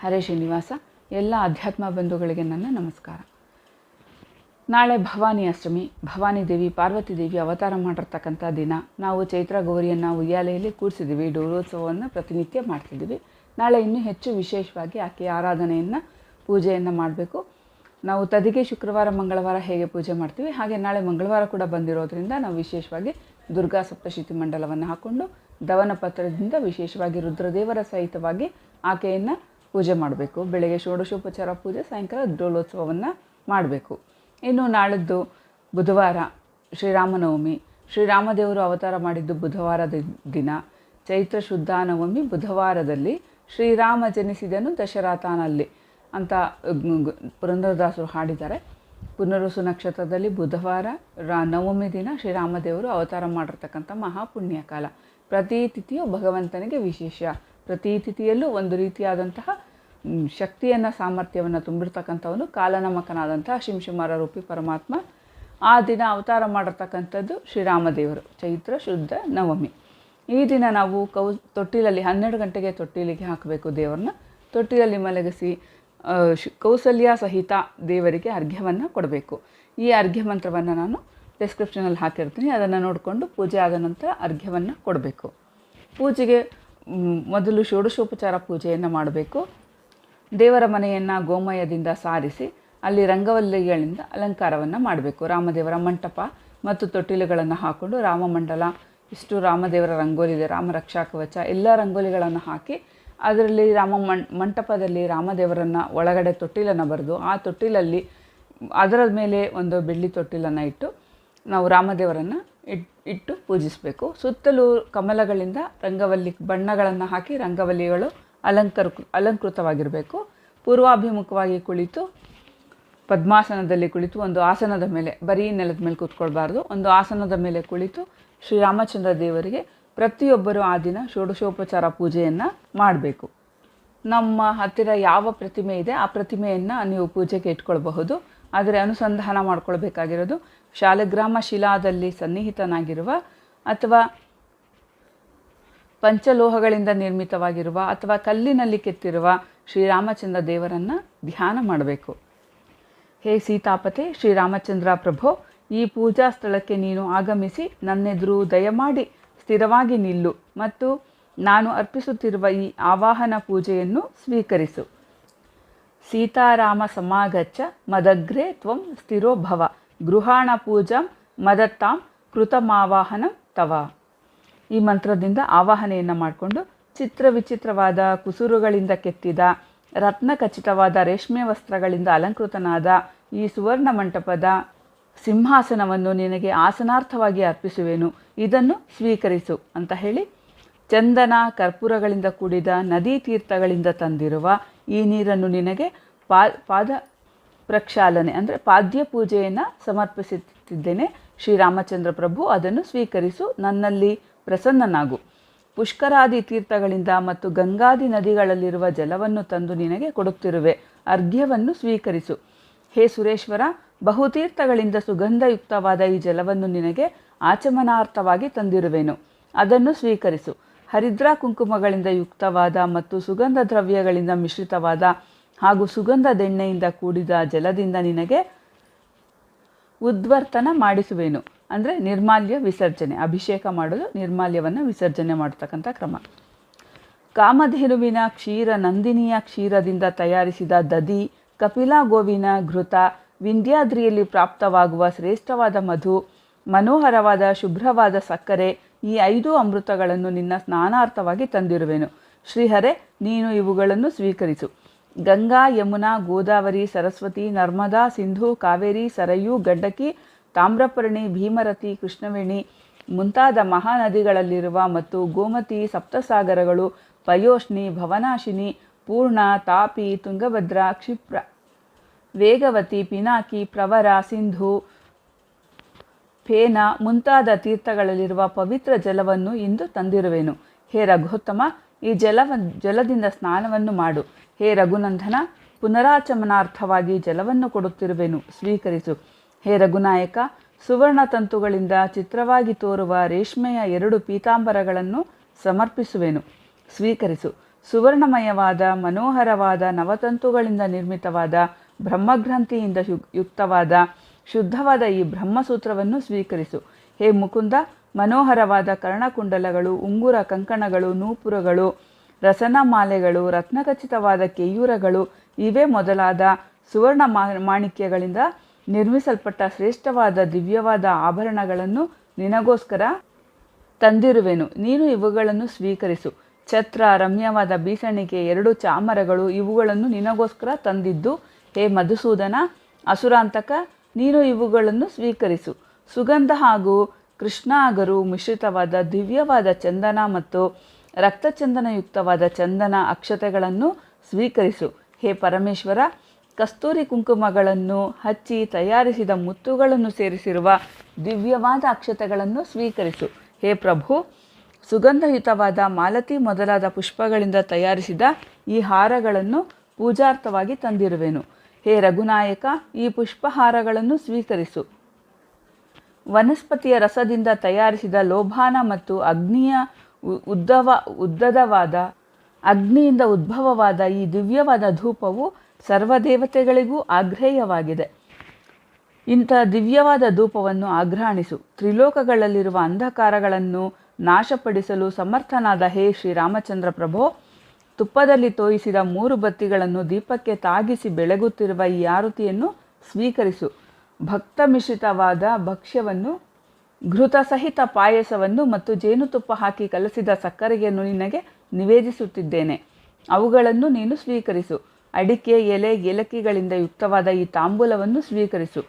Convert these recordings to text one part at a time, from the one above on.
ಹರೇ ಶ್ರೀನಿವಾಸ, ಎಲ್ಲ ಅಧ್ಯಾತ್ಮ ಬಂಧುಗಳಿಗೆ ನನ್ನ ನಮಸ್ಕಾರ. ನಾಳೆ ಭವಾನಿ ಅಷ್ಟಮಿ, ಭವಾನಿ ದೇವಿ, ಪಾರ್ವತಿ ದೇವಿ ಅವತಾರ ಮಾಡಿರ್ತಕ್ಕಂಥ ದಿನ. ನಾವು ಚೈತ್ರ ಗೌರಿಯನ್ನು ಉಯ್ಯಾಲೆಯಲ್ಲಿ ಕೂಡಿಸಿದ್ದೀವಿ ಡೋಲೋತ್ಸವವನ್ನು ಪ್ರತಿನಿತ್ಯ ಮಾಡ್ತಿದ್ದೀವಿ. ನಾಳೆ ಇನ್ನೂ ಹೆಚ್ಚು ವಿಶೇಷವಾಗಿ ಆಕೆಯ ಆರಾಧನೆಯನ್ನು, ಪೂಜೆಯನ್ನು ಮಾಡಬೇಕು. ನಾವು ತದಿಗೆ ಶುಕ್ರವಾರ, ಮಂಗಳವಾರ ಹೇಗೆ ಪೂಜೆ ಮಾಡ್ತೀವಿ, ಹಾಗೆ ನಾಳೆ ಮಂಗಳವಾರ ಕೂಡ ಬಂದಿರೋದ್ರಿಂದ ನಾವು ವಿಶೇಷವಾಗಿ ದುರ್ಗಾ ಸಪ್ತಶತಿ ಮಂಡಲವನ್ನು ಹಾಕ್ಕೊಂಡು ದವನ ಪತ್ರದಿಂದ ವಿಶೇಷವಾಗಿ ರುದ್ರದೇವರ ಸಹಿತವಾಗಿ ಆಕೆಯನ್ನು ಪೂಜೆ ಮಾಡಬೇಕು. ಬೆಳಗ್ಗೆ ಷೋಡಶೋಪಚಾರ ಪೂಜೆ, ಸಾಯಂಕಾಲ ಡೋಲೋತ್ಸವವನ್ನು ಮಾಡಬೇಕು. ಇನ್ನು ನಾಳಿದ್ದು ಬುಧವಾರ ಶ್ರೀರಾಮನವಮಿ. ಶ್ರೀರಾಮದೇವರು ಅವತಾರ ಮಾಡಿದ್ದು ಬುಧವಾರದ ದಿನ. ಚೈತ್ರ ಶುದ್ಧ ನವಮಿ ಬುಧವಾರದಲ್ಲಿ. ಶ್ರೀರಾಮ ಜನಿಸಿದನು ದಶರಥನಲ್ಲಿ ಅಂತ ಪುರಂದರದಾಸರು ಹಾಡಿದ್ದಾರೆ. ಪುನರ್ವಸು ನಕ್ಷತ್ರದಲ್ಲಿ ಬುಧವಾರ ರಾ ನವಮಿ ದಿನ ಶ್ರೀರಾಮದೇವರು ಅವತಾರ ಮಾಡಿರ್ತಕ್ಕಂಥ ಮಹಾಪುಣ್ಯಕಾಲ. ಪ್ರತಿ ತಿಥಿಯು ಭಗವಂತನಿಗೆ ವಿಶೇಷ. ಪ್ರತಿ ತಿಥಿಯಲ್ಲೂ ಒಂದು ರೀತಿಯಾದಂತಹ ಶಕ್ತಿಯನ್ನು, ಸಾಮರ್ಥ್ಯವನ್ನು ತುಂಬಿರ್ತಕ್ಕಂಥವನು ಕಾಲನಮಕನಾದಂತಹ ಶಿಂಶುಮಾರ ರೂಪಿ ಪರಮಾತ್ಮ. ಆ ದಿನ ಅವತಾರ ಮಾಡಿರ್ತಕ್ಕಂಥದ್ದು ಶ್ರೀರಾಮದೇವರು, ಚೈತ್ರ ಶುದ್ಧ ನವಮಿ. ಈ ದಿನ ನಾವು ಕೌ, ತೊಟ್ಟಿಲಲ್ಲಿ ಹನ್ನೆರಡು ಗಂಟೆಗೆ ತೊಟ್ಟಿಲಿಗೆ ಹಾಕಬೇಕು ದೇವರನ್ನ. ತೊಟ್ಟಿಲಲ್ಲಿ ಮಲಗಿಸಿ ಕೌಸಲ್ಯ ಸಹಿತ ದೇವರಿಗೆ ಅರ್ಘ್ಯವನ್ನು ಕೊಡಬೇಕು. ಈ ಅರ್ಘ್ಯ ಮಂತ್ರವನ್ನು ನಾನು ಡಿಸ್ಕ್ರಿಪ್ಷನಲ್ಲಿ ಹಾಕಿರ್ತೀನಿ. ಅದನ್ನು ನೋಡಿಕೊಂಡು ಪೂಜೆ ಆದ ನಂತರ ಅರ್ಘ್ಯವನ್ನು ಕೊಡಬೇಕು. ಪೂಜೆಗೆ ಮೊದಲು ಷೋಡಶೋಪಚಾರ ಪೂಜೆಯನ್ನು ಮಾಡಬೇಕು. ದೇವರ ಮನೆಯನ್ನು ಗೋಮಯದಿಂದ ಸಾರಿಸಿ, ಅಲ್ಲಿ ರಂಗವಲ್ಲಿಗಳಿಂದ ಅಲಂಕಾರವನ್ನು ಮಾಡಬೇಕು. ರಾಮದೇವರ ಮಂಟಪ ಮತ್ತು ತೊಟ್ಟಿಲುಗಳನ್ನು ಹಾಕ್ಕೊಂಡು ರಾಮಮಂಡಲ ಇಷ್ಟು ರಾಮದೇವರ ರಂಗೋಲಿ ಇದೆ ರಾಮ ರಕ್ಷಾ ಕವಚ, ಎಲ್ಲ ರಂಗೋಲಿಗಳನ್ನು ಹಾಕಿ ಅದರಲ್ಲಿ ರಾಮ ಮಂಟಪದಲ್ಲಿ ರಾಮದೇವರನ್ನು ಒಳಗಡೆ ತೊಟ್ಟಿಲನ್ನು ಬರೆದು, ಆ ತೊಟ್ಟಿಲಲ್ಲಿ ಅದರ ಮೇಲೆ ಒಂದು ಬೆಳ್ಳಿ ತೊಟ್ಟಿಲನ್ನು ಇಟ್ಟು ನಾವು ರಾಮದೇವರನ್ನು ಇಟ್, ಇಟ್ಟು ಪೂಜಿಸಬೇಕು. ಸುತ್ತಲೂ ಕಮಲಗಳಿಂದ ರಂಗವಲ್ಲಿ, ಬಣ್ಣಗಳನ್ನು ಹಾಕಿ ರಂಗವಲ್ಲಿಗಳು ಅಲಂಕರ, ಅಲಂಕೃತವಾಗಿರಬೇಕು. ಪೂರ್ವಾಭಿಮುಖವಾಗಿ ಕುಳಿತು, ಪದ್ಮಾಸನದಲ್ಲಿ ಕುಳಿತು, ಒಂದು ಆಸನದ ಮೇಲೆ, ಬರೀ ನೆಲದ ಮೇಲೆ ಕೂತ್ಕೊಳ್ಬಾರ್ದು. ಒಂದು ಆಸನದ ಮೇಲೆ ಕುಳಿತು ಶ್ರೀರಾಮಚಂದ್ರ ದೇವರಿಗೆ ಪ್ರತಿಯೊಬ್ಬರು ಆ ದಿನ ಷೋಡಶೋಪಚಾರ ಪೂಜೆಯನ್ನು ಮಾಡಬೇಕು. ನಮ್ಮ ಹತ್ತಿರ ಯಾವ ಪ್ರತಿಮೆ ಇದೆ, ಆ ಪ್ರತಿಮೆಯನ್ನು ನೀವು ಪೂಜೆಗೆ ಇಟ್ಕೊಳ್ಬಹುದು. ಆದರೆ ಅನುಸಂಧಾನ ಮಾಡ್ಕೊಳ್ಬೇಕಾಗಿರೋದು ಶಾಲಗ್ರಾಮ ಶಿಲಾದಲ್ಲಿ ಸನ್ನಿಹಿತನಾಗಿರುವ ಅಥವಾ ಪಂಚಲೋಹಗಳಿಂದ ನಿರ್ಮಿತವಾಗಿರುವ ಅಥವಾ ಕಲ್ಲಿನಲ್ಲಿ ಕೆತ್ತಿರುವ ಶ್ರೀರಾಮಚಂದ್ರ ದೇವರನ್ನು ಧ್ಯಾನ ಮಾಡಬೇಕು. ಹೇ ಸೀತಾಪತೆ, ಶ್ರೀರಾಮಚಂದ್ರ ಪ್ರಭೋ, ಈ ಪೂಜಾ ಸ್ಥಳಕ್ಕೆ ನೀನು ಆಗಮಿಸಿ ನನ್ನೆದುರು ದಯಮಾಡಿ ಸ್ಥಿರವಾಗಿ ನಿಲ್ಲು ಮತ್ತು ನಾನು ಅರ್ಪಿಸುತ್ತಿರುವ ಈ ಆವಾಹನ ಪೂಜೆಯನ್ನು ಸ್ವೀಕರಿಸು. ಸೀತಾರಾಮ ಸಮಾಗಚ್ಚ ಮದಗ್ರೆ ತ್ವಂ ಸ್ಥಿರೋಭವ ಗೃಹಾಣ ಪೂಜಾಂ ಮದತ್ತಾಂ ಕೃತಮಾವಾಹನ ತವ. ಈ ಮಂತ್ರದಿಂದ ಆವಾಹನೆಯನ್ನು ಮಾಡಿಕೊಂಡು ಚಿತ್ರ ವಿಚಿತ್ರವಾದ ಕುಸುರುಗಳಿಂದ ಕೆತ್ತಿದ ರತ್ನ ಖಚಿತವಾದ ರೇಷ್ಮೆ ವಸ್ತ್ರಗಳಿಂದ ಅಲಂಕೃತನಾದ ಈ ಸುವರ್ಣ ಮಂಟಪದ ಸಿಂಹಾಸನವನ್ನು ನಿನಗೆ ಆಸನಾರ್ಥವಾಗಿ ಅರ್ಪಿಸುವೆನು. ಇದನ್ನು ಸ್ವೀಕರಿಸು ಅಂತ ಹೇಳಿ ಚಂದನ ಕರ್ಪೂರಗಳಿಂದ ಕೂಡಿದ ನದಿ ತೀರ್ಥಗಳಿಂದ ತಂದಿರುವ ಈ ನೀರನ್ನು ನಿನಗೆ ಪಾ, ಪಾದ ಪ್ರಕ್ಷಾಲನೆ, ಅಂದರೆ ಪಾದ್ಯ ಪೂಜೆಯನ್ನು ಸಮರ್ಪಿಸುತ್ತಿದ್ದೇನೆ. ಶ್ರೀರಾಮಚಂದ್ರ ಪ್ರಭು, ಅದನ್ನು ಸ್ವೀಕರಿಸು, ನನ್ನಲ್ಲಿ ಪ್ರಸನ್ನನಾಗು. ಪುಷ್ಕರಾದಿ ತೀರ್ಥಗಳಿಂದ ಮತ್ತು ಗಂಗಾದಿ ನದಿಗಳಲ್ಲಿರುವ ಜಲವನ್ನು ತಂದು ನಿನಗೆ ಕೊಡುತ್ತಿರುವೆ. ಅರ್ಘ್ಯವನ್ನು ಸ್ವೀಕರಿಸು. ಹೇ ಸುರೇಶ್ವರ, ಬಹುತೀರ್ಥಗಳಿಂದ ಸುಗಂಧಯುಕ್ತವಾದ ಈ ಜಲವನ್ನು ನಿನಗೆ ಆಚಮನಾರ್ಥವಾಗಿ ತಂದಿರುವೆನು. ಅದನ್ನು ಸ್ವೀಕರಿಸು. ಹರಿದ್ರಾ ಕುಂಕುಮಗಳಿಂದ ಯುಕ್ತವಾದ ಮತ್ತು ಸುಗಂಧ ದ್ರವ್ಯಗಳಿಂದ ಮಿಶ್ರಿತವಾದ ಹಾಗೂ ಸುಗಂಧದೆಣ್ಣೆಯಿಂದ ಕೂಡಿದ ಜಲದಿಂದ ನಿನಗೆ ಉದ್ವರ್ತನ ಮಾಡಿಸುವೆನು. ಅಂದರೆ ನಿರ್ಮಾಲ್ಯ ವಿಸರ್ಜನೆ, ಅಭಿಷೇಕ ಮಾಡೋದು ನಿರ್ಮಾಲ್ಯವನ್ನು ವಿಸರ್ಜನೆ ಮಾಡತಕ್ಕಂಥ ಕ್ರಮ. ಕಾಮಧೇನುವಿನ ಕ್ಷೀರ ನಂದಿನಿಯ ಕ್ಷೀರದಿಂದ ತಯಾರಿಸಿದ ದದಿ ಕಪಿಲಾ ಗೋವಿನ ಘೃತ, ವಿಂಧ್ಯಾದ್ರಿಯಲ್ಲಿ ಪ್ರಾಪ್ತವಾಗುವ ಶ್ರೇಷ್ಠವಾದ ಮಧು, ಮನೋಹರವಾದ ಶುಭ್ರವಾದ ಸಕ್ಕರೆ ಈ ಐದು ಅಮೃತಗಳನ್ನು ನಿನ್ನ ಸ್ನಾನಾರ್ಥವಾಗಿ ತಂದಿರುವೆನು. ಶ್ರೀಹರೆ, ನೀನು ಇವುಗಳನ್ನು ಸ್ವೀಕರಿಸು. ಗಂಗಾ, ಯಮುನಾ, ಗೋದಾವರಿ, ಸರಸ್ವತಿ, ನರ್ಮದಾ, ಸಿಂಧು, ಕಾವೇರಿ, ಸರಯು ಗಡ್ಡಕಿ ತಾಮ್ರಪರ್ಣಿ, ಭೀಮರತಿ, ಕೃಷ್ಣವೇಣಿ ಮುಂತಾದ ಮಹಾನದಿಗಳಲ್ಲಿರುವ ಮತ್ತು ಗೋಮತಿ, ಸಪ್ತಸಾಗರಗಳು, ಪಯೋಷ್ಣಿ, ಭವನಾಶಿನಿ, ಪೂರ್ಣ, ತಾಪಿ, ತುಂಗಭದ್ರಾ, ಕ್ಷಿಪ್ರ, ವೇಗವತಿ, ಪಿನಾಕಿ, ಪ್ರವರ, ಸಿಂಧು ಫೇನ ಮುಂತಾದ ತೀರ್ಥಗಳಲ್ಲಿರುವ ಪವಿತ್ರ ಜಲವನ್ನು ಇಂದು ತಂದಿರುವೆನು. ಹೇ ರಘೋತ್ತಮ, ಈ ಜಲವ ಜಲದಿಂದ ಸ್ನಾನವನ್ನು ಮಾಡು. ಹೇ ರಘುನಂದನ, ಪುನರಾಚಮನಾರ್ಥವಾಗಿ ಜಲವನ್ನು ಕೊಡುತ್ತಿರುವೆನು. ಸ್ವೀಕರಿಸು. ಹೇ ರಘುನಾಯಕ, ಸುವರ್ಣ ತಂತುಗಳಿಂದ ಚಿತ್ರವಾಗಿ ತೋರುವ ರೇಷ್ಮೆಯ ಎರಡು ಪೀತಾಂಬರಗಳನ್ನು ಸಮರ್ಪಿಸುವೆನು. ಸ್ವೀಕರಿಸು. ಸುವರ್ಣಮಯವಾದ, ಮನೋಹರವಾದ ನವತಂತುಗಳಿಂದ ನಿರ್ಮಿತವಾದ, ಬ್ರಹ್ಮಗ್ರಂಥಿಯಿಂದ ಯುಕ್ತವಾದ ಶುದ್ಧವಾದ ಈ ಬ್ರಹ್ಮಸೂತ್ರವನ್ನು ಸ್ವೀಕರಿಸು. ಹೇ ಮುಕುಂದ, ಮನೋಹರವಾದ ಕರ್ಣಕುಂಡಲಗಳು, ಉಂಗುರ ಕಂಕಣಗಳು, ನೂಪುರಗಳು, ರಸನಮಾಲೆಗಳು, ರತ್ನಖಚಿತವಾದ ಕೇಯೂರಗಳು, ಇವೇ ಮೊದಲಾದ ಸುವರ್ಣ ಮಾಣಿಕ್ಯಗಳಿಂದ ನಿರ್ಮಿಸಲ್ಪಟ್ಟ ಶ್ರೇಷ್ಠವಾದ ದಿವ್ಯವಾದ ಆಭರಣಗಳನ್ನು ನಿನಗೋಸ್ಕರ ತಂದಿರುವೆನು. ನೀನು ಇವುಗಳನ್ನು ಸ್ವೀಕರಿಸು. ಛತ್ರ, ರಮ್ಯವಾದ ಬೀಸಣಿಗೆ ಎರಡು ಚಾಮರಗಳು ಇವುಗಳನ್ನು ನಿನಗೋಸ್ಕರ ತಂದಿದ್ದು, ಹೇ ಮಧುಸೂದನ, ಅಸುರಾಂತಕ ನೀನು ಇವುಗಳನ್ನು ಸ್ವೀಕರಿಸು. ಸುಗಂಧ ಹಾಗೂ ಕೃಷ್ಣಾಗರು ಮಿಶ್ರಿತವಾದ ದಿವ್ಯವಾದ ಚಂದನ ಮತ್ತು ರಕ್ತಚಂದನಯುಕ್ತವಾದ ಚಂದನ ಅಕ್ಷತೆಗಳನ್ನು ಸ್ವೀಕರಿಸು. ಹೇ ಪರಮೇಶ್ವರ, ಕಸ್ತೂರಿ ಕುಂಕುಮಗಳನ್ನು ಹಚ್ಚಿ ತಯಾರಿಸಿದ ಮುತ್ತುಗಳನ್ನು ಸೇರಿಸಿರುವ ದಿವ್ಯವಾದ ಅಕ್ಷತೆಗಳನ್ನು ಸ್ವೀಕರಿಸು. ಹೇ ಪ್ರಭು, ಸುಗಂಧಯುತವಾದ ಮಾಲತಿ ಮೊದಲಾದ ಪುಷ್ಪಗಳಿಂದ ತಯಾರಿಸಿದ ಈ ಹಾರಗಳನ್ನು ಪೂಜಾರ್ಥವಾಗಿ ತಂದಿರುವೆನು. ಹೇ ರಘುನಾಯಕ, ಈ ಪುಷ್ಪಹಾರಗಳನ್ನು ಸ್ವೀಕರಿಸು. ವನಸ್ಪತಿಯ ರಸದಿಂದ ತಯಾರಿಸಿದ ಲೋಭಾನ ಮತ್ತು ಅಗ್ನಿಯ ಉದ್ದವ, ಉದ್ದದವಾದ, ಅಗ್ನಿಯಿಂದ ಉದ್ಭವವಾದ ಈ ದಿವ್ಯವಾದ ಧೂಪವು ಸರ್ವದೇವತೆಗಳಿಗೂ ಆಗ್ರೇಯವಾಗಿದೆ. ಇಂಥ ದಿವ್ಯವಾದ ಧೂಪವನ್ನು ಆಘ್ರಾಣಿಸು. ತ್ರಿಲೋಕಗಳಲ್ಲಿರುವ ಅಂಧಕಾರಗಳನ್ನು ನಾಶಪಡಿಸಲು ಸಮರ್ಥನಾದ ಹೇ ಶ್ರೀರಾಮಚಂದ್ರ ಪ್ರಭೋ ತುಪ್ಪದಲ್ಲಿ ತೋಯಿಸಿದ ಮೂರು ಬತ್ತಿಗಳನ್ನು ದೀಪಕ್ಕೆ ತಾಗಿಸಿ ಬೆಳಗುತ್ತಿರುವ ಈ ಆರುತಿಯನ್ನು ಸ್ವೀಕರಿಸು. ಭಕ್ತ ಮಿಶ್ರಿತವಾದ ಭಕ್ಷ್ಯವನ್ನು, ಘೃತ ಸಹಿತ ಪಾಯಸವನ್ನು ಮತ್ತು ಜೇನುತುಪ್ಪ ಹಾಕಿ ಕಲಸಿದ ಸಕ್ಕರೆಯನ್ನು ನಿನಗೆ ನಿವೇದಿಸುತ್ತಿದ್ದೇನೆ. ಅವುಗಳನ್ನು ನೀನು ಸ್ವೀಕರಿಸು. ಅಡಿಕೆ, ಎಲೆ, ಏಲಕ್ಕಿಗಳಿಂದ ಯುಕ್ತವಾದ ಈ ತಾಂಬೂಲವನ್ನು ಸ್ವೀಕರಿಸು.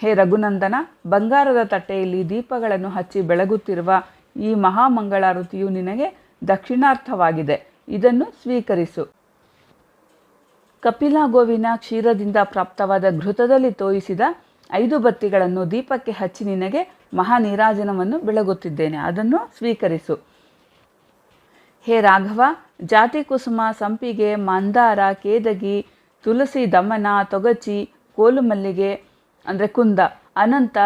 ಹೇ ರಘುನಂದನ, ಬಂಗಾರದ ತಟ್ಟೆಯಲ್ಲಿ ದೀಪಗಳನ್ನು ಹಚ್ಚಿ ಬೆಳಗುತ್ತಿರುವ ಈ ಮಹಾಮಂಗಳಾರುತಿಯು ನಿನಗೆ ದಕ್ಷಿಣಾರ್ಥವಾಗಿದೆ. ಇದನ್ನು ಸ್ವೀಕರಿಸು. ಕಪಿಲಾ ಗೋವಿನ ಕ್ಷೀರದಿಂದ ಪ್ರಾಪ್ತವಾದ ಘೃತದಲ್ಲಿ ತೋಯಿಸಿದ ಐದು ಬತ್ತಿಗಳನ್ನು ದೀಪಕ್ಕೆ ಹಚ್ಚಿ ನಿನಗೆ ಮಹಾ ನೀರಾಜನವನ್ನು ಬೆಳಗುತ್ತಿದ್ದೇನೆ. ಅದನ್ನು ಸ್ವೀಕರಿಸು. ಹೇ ರಾಘವ, ಜಾತಿ ಕುಸುಮ, ಸಂಪಿಗೆ, ಮಂದಾರ, ಕೇದಗಿ ತುಳಸಿ ದಮನ, ತೊಗಚಿ, ಕೋಲು ಮಲ್ಲಿಗೆ, ಅಂದರೆ ಕುಂದ, ಅನಂತ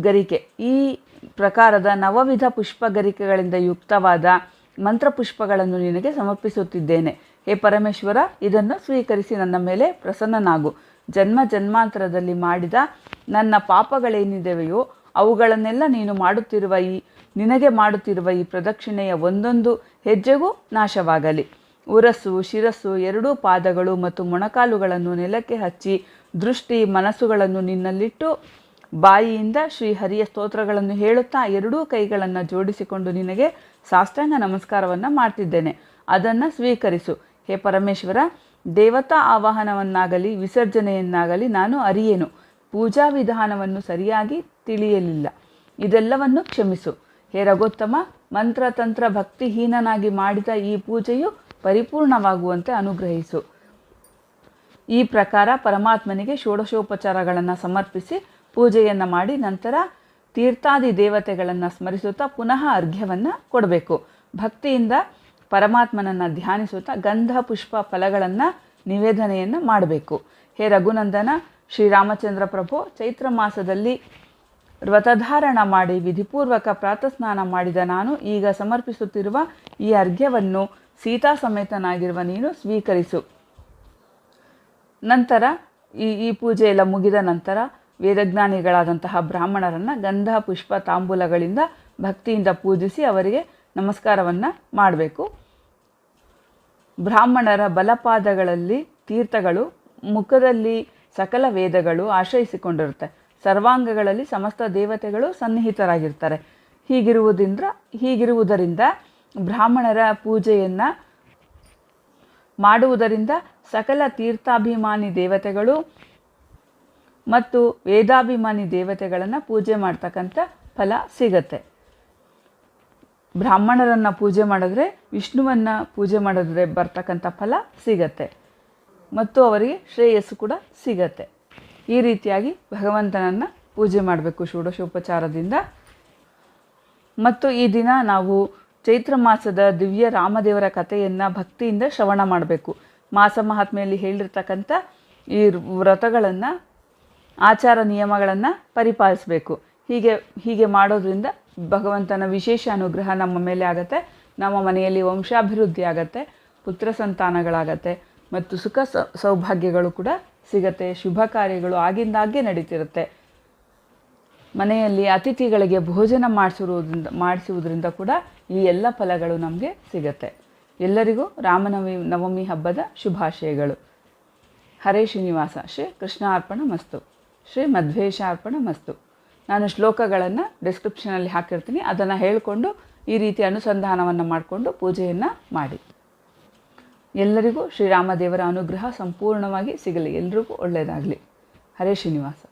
ಗರಿಕೆ ಈ ಪ್ರಕಾರದ ನವವಿಧ ಪುಷ್ಪಗರಿಕೆಗಳಿಂದ ಯುಕ್ತವಾದ ಮಂತ್ರಪುಷ್ಪಗಳನ್ನು ನಿನಗೆ ಸಮರ್ಪಿಸುತ್ತಿದ್ದೇನೆ. ಹೇ ಪರಮೇಶ್ವರ, ಇದನ್ನು ಸ್ವೀಕರಿಸಿ ನನ್ನ ಮೇಲೆ ಪ್ರಸನ್ನನಾಗು. ಜನ್ಮ ಜನ್ಮಾಂತರದಲ್ಲಿ ಮಾಡಿದ ನನ್ನ ಪಾಪಗಳೇನಿದೆವೆಯೋ, ಅವುಗಳನ್ನೆಲ್ಲ ನೀನು ಮಾಡುತ್ತಿರುವ ಈ, ನಿನಗೆ ಮಾಡುತ್ತಿರುವ ಈ ಪ್ರದಕ್ಷಿಣೆಯ ಒಂದೊಂದು ಹೆಜ್ಜೆಗೂ ನಾಶವಾಗಲಿ. ಉರಸ್ಸು ಶಿರಸ್ಸು ಎರಡೂ ಪಾದಗಳು ಮತ್ತು ಮೊಣಕಾಲುಗಳನ್ನು ನೆಲಕ್ಕೆ ಹಚ್ಚಿ, ದೃಷ್ಟಿ, ಮನಸ್ಸುಗಳನ್ನು ನಿನ್ನಲ್ಲಿಟ್ಟು, ಬಾಯಿಯಿಂದ ಶ್ರೀಹರಿಯ ಸ್ತೋತ್ರಗಳನ್ನು ಹೇಳುತ್ತಾ, ಎರಡೂ ಕೈಗಳನ್ನು ಜೋಡಿಸಿಕೊಂಡು ನಿನಗೆ ಸಾಷ್ಟಾಂಗ ನಮಸ್ಕಾರವನ್ನು ಮಾಡ್ತಿದ್ದೇನೆ. ಅದನ್ನು ಸ್ವೀಕರಿಸು. ಹೇ ಪರಮೇಶ್ವರ, ದೇವತಾ ಆವಾಹನವನ್ನಾಗಲಿ, ವಿಸರ್ಜನೆಯನ್ನಾಗಲಿ ನಾನು ಅರಿಯೇನು. ಪೂಜಾ ವಿಧಾನವನ್ನು ಸರಿಯಾಗಿ ತಿಳಿಯಲಿಲ್ಲ. ಇದೆಲ್ಲವನ್ನು ಕ್ಷಮಿಸು. ಹೇ ರಘೋತ್ತಮ ಮಂತ್ರತಂತ್ರ ಭಕ್ತಿಹೀನನಾಗಿ ಮಾಡಿದ ಈ ಪೂಜೆಯು ಪರಿಪೂರ್ಣವಾಗುವಂತೆ ಅನುಗ್ರಹಿಸು. ಈ ಪ್ರಕಾರ ಪರಮಾತ್ಮನಿಗೆ ಷೋಡಶೋಪಚಾರಗಳನ್ನು ಸಮರ್ಪಿಸಿ ಪೂಜೆಯನ್ನು ಮಾಡಿ ನಂತರ ತೀರ್ಥಾದಿ ದೇವತೆಗಳನ್ನು ಸ್ಮರಿಸುತ್ತಾ ಪುನಃ ಅರ್ಘ್ಯವನ್ನು ಕೊಡಬೇಕು. ಭಕ್ತಿಯಿಂದ ಪರಮಾತ್ಮನನ್ನು ಧ್ಯಾನಿಸುತ್ತಾ ಗಂಧ, ಪುಷ್ಪ ಫಲಗಳನ್ನು ನಿವೇದನೆಯನ್ನು ಮಾಡಬೇಕು. ಹೇ ರಘುನಂದನ ಶ್ರೀರಾಮಚಂದ್ರ ಪ್ರಭು, ಚೈತ್ರ ಮಾಸದಲ್ಲಿ ವ್ರತಧಾರಣ ಮಾಡಿ ವಿಧಿಪೂರ್ವಕ ಪ್ರಾತಸ್ನಾನ ಮಾಡಿದ ನಾನು ಈಗ ಸಮರ್ಪಿಸುತ್ತಿರುವ ಈ ಅರ್ಘ್ಯವನ್ನು ಸೀತಾ ಸಮೇತನಾಗಿರುವ ನೀನು ಸ್ವೀಕರಿಸು. ನಂತರ ಈ ಈ ಪೂಜೆ ಎಲ್ಲ ಮುಗಿದ ನಂತರ ವೇದಜ್ಞಾನಿಗಳಾದಂತಹ ಬ್ರಾಹ್ಮಣರನ್ನು ಗಂಧ, ಪುಷ್ಪ, ತಾಂಬೂಲಗಳಿಂದ ಭಕ್ತಿಯಿಂದ ಪೂಜಿಸಿ ಅವರಿಗೆ ನಮಸ್ಕಾರವನ್ನು ಮಾಡಬೇಕು. ಬ್ರಾಹ್ಮಣರ ಬಲಪಾದಗಳಲ್ಲಿ ತೀರ್ಥಗಳು ಮುಖದಲ್ಲಿ ಸಕಲ ವೇದಗಳು ಆಶ್ರಯಿಸಿಕೊಂಡಿರುತ್ತೆ. ಸರ್ವಾಂಗಗಳಲ್ಲಿ ಸಮಸ್ತ ದೇವತೆಗಳು ಸನ್ನಿಹಿತರಾಗಿರ್ತಾರೆ. ಹೀಗಿರುವುದರಿಂದ ಹೀಗಿರುವುದರಿಂದ ಬ್ರಾಹ್ಮಣರ ಪೂಜೆಯನ್ನು ಮಾಡುವುದರಿಂದ ಸಕಲ ತೀರ್ಥಾಭಿಮಾನಿ ದೇವತೆಗಳು ಮತ್ತು ವೇದಾಭಿಮಾನಿ ದೇವತೆಗಳನ್ನು ಪೂಜೆ ಮಾಡ್ತಕ್ಕಂಥ ಫಲ ಸಿಗತ್ತೆ. ಬ್ರಾಹ್ಮಣರನ್ನು ಪೂಜೆ ಮಾಡಿದ್ರೆ, ವಿಷ್ಣುವನ್ನು ಪೂಜೆ ಮಾಡಿದ್ರೆ ಬರ್ತಕ್ಕಂಥ ಫಲ ಸಿಗತ್ತೆ. ಮತ್ತು ಅವರಿಗೆ ಶ್ರೇಯಸ್ಸು ಕೂಡ ಸಿಗತ್ತೆ. ಈ ರೀತಿಯಾಗಿ ಭಗವಂತನನ್ನು ಪೂಜೆ ಮಾಡಬೇಕು ಷೋಡಶೋಪಚಾರದಿಂದ. ಮತ್ತು ಈ ದಿನ ನಾವು ಚೈತ್ರ ಮಾಸದ ದಿವ್ಯ ರಾಮದೇವರ ಕಥೆಯನ್ನು ಭಕ್ತಿಯಿಂದ ಶ್ರವಣ ಮಾಡಬೇಕು. ಮಾಸ ಮಹಾತ್ಮೆಯಲ್ಲಿ ಹೇಳಿರ್ತಕ್ಕಂಥ ಈ ವ್ರತಗಳನ್ನು ಆಚಾರ ನಿಯಮಗಳನ್ನು ಪರಿಪಾಲಿಸಬೇಕು. ಹೀಗೆ ಹೀಗೆ ಮಾಡೋದ್ರಿಂದ ಭಗವಂತನ ವಿಶೇಷ ಅನುಗ್ರಹ ನಮ್ಮ ಮೇಲೆ ಆಗುತ್ತೆ. ನಮ್ಮ ಮನೆಯಲ್ಲಿ ವಂಶಾಭಿವೃದ್ಧಿ ಆಗತ್ತೆ, ಪುತ್ರ ಸಂತಾನಗಳಾಗತ್ತೆ, ಮತ್ತು ಸುಖ ಸೌಭಾಗ್ಯಗಳು ಕೂಡ ಸಿಗತ್ತೆ, ಶುಭ ಕಾರ್ಯಗಳು ಆಗಿಂದಾಗ್ಗೆ ನಡೀತಿರುತ್ತೆ. ಮನೆಯಲ್ಲಿ ಅತಿಥಿಗಳಿಗೆ ಭೋಜನ ಮಾಡಿಸಿರುವುದರಿಂದ, ಮಾಡಿಸುವುದರಿಂದ ಕೂಡ ಈ ಎಲ್ಲ ಫಲಗಳು ನಮಗೆ ಸಿಗತ್ತೆ. ಎಲ್ಲರಿಗೂ ರಾಮನವಮಿ, ನವಮಿ ಹಬ್ಬದ ಶುಭಾಶಯಗಳು. ಹರೇ ಶ್ರೀನಿವಾಸ. ಶ್ರೀ ಕೃಷ್ಣ ಅರ್ಪಣ ಮಸ್ತು. ಶ್ರೀ ಮಧ್ವೇಶಾರ್ಪಣ ಮಸ್ತು ನಾನು ಶ್ಲೋಕಗಳನ್ನು ಡಿಸ್ಕ್ರಿಪ್ಷನಲ್ಲಿ ಹಾಕಿರ್ತೀನಿ. ಅದನ್ನು ಹೇಳಿಕೊಂಡು ಈ ರೀತಿ ಅನುಸಂಧಾನವನ್ನು ಮಾಡಿಕೊಂಡು ಪೂಜೆಯನ್ನು ಮಾಡಿ. ಎಲ್ಲರಿಗೂ ಶ್ರೀರಾಮದೇವರ ಅನುಗ್ರಹ ಸಂಪೂರ್ಣವಾಗಿ ಸಿಗಲಿ. ಎಲ್ರಿಗೂ ಒಳ್ಳೆಯದಾಗಲಿ ಹರೇ ಶ್ರೀನಿವಾಸ.